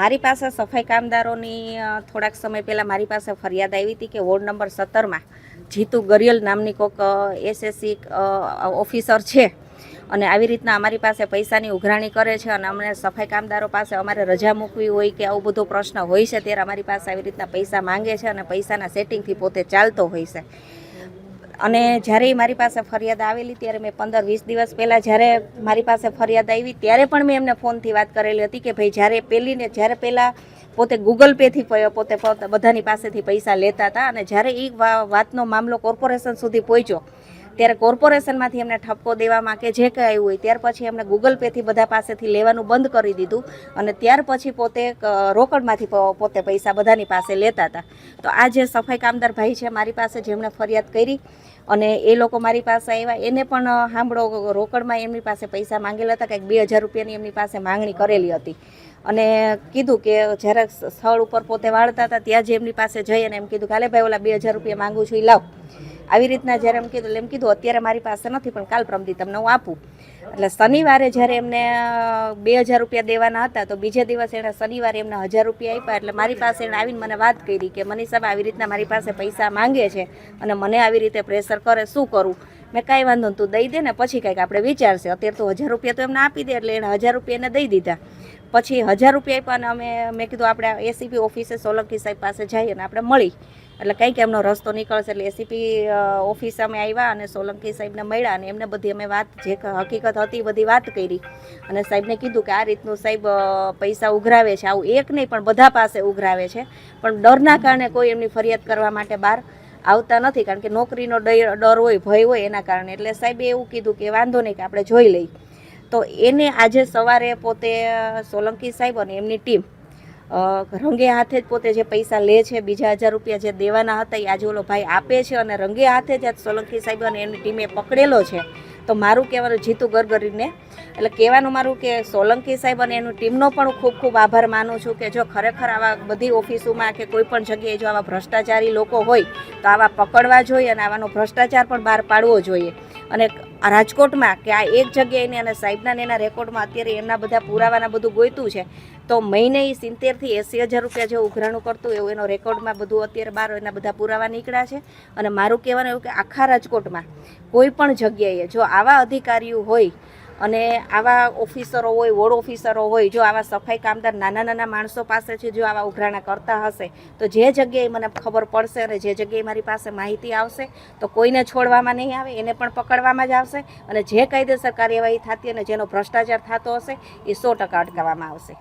મારી પાસે સફાઈ કામદારોની થોડાક સમય પહેલાં મારી પાસે ફરિયાદ આવી હતી કે વોર્ડ નંબર સત્તરમાં જીતુ ગરિયલ નામની કોઈક એસએસસી ઓફિસર છે. અને આવી રીતના અમારી પાસે પૈસાની ઉઘરાણી કરે છે અને અમને સફાઈ કામદારો પાસે અમારે રજા મૂકવી હોય કે આવું બધો પ્રશ્ન હોય છે ત્યારે અમારી પાસે આવી રીતના પૈસા માંગે છે અને પૈસાના સેટિંગથી પોતે ચાલતો હોય છે. અને જ્યારે એ મારી પાસે ફરિયાદ આવેલી ત્યારે મેં પંદર વીસ દિવસ પહેલાં જ્યારે મારી પાસે ફરિયાદ આવી ત્યારે પણ મેં એમને ફોનથી વાત કરેલી હતી કે ભાઈ જ્યારે પેલીને જ્યારે પહેલાં પોતે ગૂગલ પેથી પોતે બધાની પાસેથી પૈસા લેતા હતા અને જ્યારે એ વાતનો મામલો કોર્પોરેશન સુધી પહોંચ્યો ત્યારે કોર્પોરેશનમાંથી એમને ઠપકો દેવામાં કે જે કંઈ આવ્યું હોય, ત્યાર પછી એમને ગૂગલ પેથી બધા પાસેથી લેવાનું બંધ કરી દીધું અને ત્યાર પછી પોતે રોકડમાંથી પોતે પૈસા બધાની પાસે લેતા હતા. તો આ જે સફાઈ કામદાર ભાઈ છે મારી પાસે, જેમણે ફરિયાદ કરી અને એ લોકો મારી પાસે આવ્યા. એને પણ સાંભળો રોકડમાં એમની પાસે પૈસા માંગેલા હતા, કંઈક બે હજાર રૂપિયાની એમની પાસે માંગણી કરેલી હતી. અને કીધું કે જ્યારે સ્થળ ઉપર પોતે વાળતા હતા, ત્યાં જ એમની પાસે જઈ અને એમ કીધું કાલે ભાઈ, ઓલા બે હજાર રૂપિયા માગું છું એ લાવ. આવી રીતના જ્યારે એમ કીધું એમ કીધું, અત્યારે મારી પાસે નથી, પણ કાલ પ્રમદી તમને હું આપું. એટલે શનિવારે જ્યારે એમને બે હજાર રૂપિયા દેવાના હતા, તો બીજે દિવસે એણે શનિવારે એમને હજાર રૂપિયા આપ્યા. એટલે મારી પાસે એણે આવીને મને વાત કરી કે, મનીષાબા, આવી રીતના મારી પાસે પૈસા માંગે છે અને મને આવી રીતે પ્રેશર કરે, શું કરું? મેં કાંઈ વાંધો તું દઈ દે ને પછી કંઈક આપણે વિચારશે. અત્યારે તો હજાર રૂપિયા તો એમને આપી દે એટલે એણે હજાર રૂપિયા એને દઈ દીધા. પછી હજાર રૂપિયા પણ અમે, મેં કીધું આપણે એસીપી ઓફિસે સોલંકી સાહેબ પાસે જઈએ અને આપણે મળી. એટલે કંઈક એમનો રસ્તો નીકળશે એટલે એસીપી ઓફિસ અમે આવ્યા અને સોલંકી સાહેબને મળ્યા અને એમને બધી અમે વાત, જે હકીકત હતી બધી વાત કરી. અને સાહેબને કીધું કે આ રીતનું સાહેબ પૈસા ઉઘરાવે છે. આવું એક નહીં પણ બધા પાસે ઉઘરાવે છે. પણ ડરના કારણે કોઈ એમની ફરિયાદ કરવા માટે બહાર આવતા નથી, કારણ કે નોકરીનો ડર હોય, ભય હોય એના કારણે. એટલે સાહેબે એવું કીધું કે વાંધો નહીં કે આપણે જોઈ લઈ તો એને આજે સવારે પોતે સોલંકી સાહેબ અને એમની ટીમ રંગે હાથે જ પોતે જે પૈસા લે છે, બીજા હજાર રૂપિયા જે દેવાના હતા, એ આજે ઓલો ભાઈ આપે છે અને રંગે હાથે જ સોલંકી સાહેબ અને એમની ટીમે પકડેલો છે. તો મારું કહેવાનું જીતુ ગરગરીને એટલે કહેવાનું મારું કે સોલંકી સાહેબ અને એનું ટીમનો પણ ખૂબ ખૂબ આભાર માનું છું કે જો ખરેખર આવા બધી ઓફિસોમાં કે કોઈ પણ જગ્યાએ જો આવા ભ્રષ્ટાચારી લોકો હોય, તો આવા પકડવા જોઈએ અને આવાનો ભ્રષ્ટાચાર પણ બહાર પાડવો જોઈએ. અને રાજકોટમાં કે આ એક જગ્યાએ અને સાહેબના એના રેકોર્ડમાં અત્યારે એમના બધા પુરાવાના બધું ગોયતું છે, તો મહિને એ સિત્તેરથી એંસી હજાર રૂપિયા જે ઉઘરાણું કરતું એવું એનો રેકોર્ડમાં બધું અત્યારે બહાર એના બધા પુરાવા નીકળ્યા છે. અને મારું કહેવાનું એવું કે આખા રાજકોટમાં કોઈ પણ જગ્યાએ જો આવા અધિકારીઓ હોય અને આવા ઓફિસરો હોય, વોર્ડ ઓફિસરો હોય, જો આવા સફાઈ કામદાર નાના નાના માણસો પાસેથી જો આવા ઉઘરાણા કરતા હશે, તો જે જગ્યાએ મને ખબર પડશે અને જે જગ્યાએ મારી પાસે માહિતી આવશે, તો કોઈને છોડવામાં નહીં આવે, એને પણ પકડવામાં જ આવશે અને જે કાયદેસર કાર્યવાહી થતી અને જેનો ભ્રષ્ટાચાર થતો હશે, એ સો ટકા અટકાવવામાં આવશે.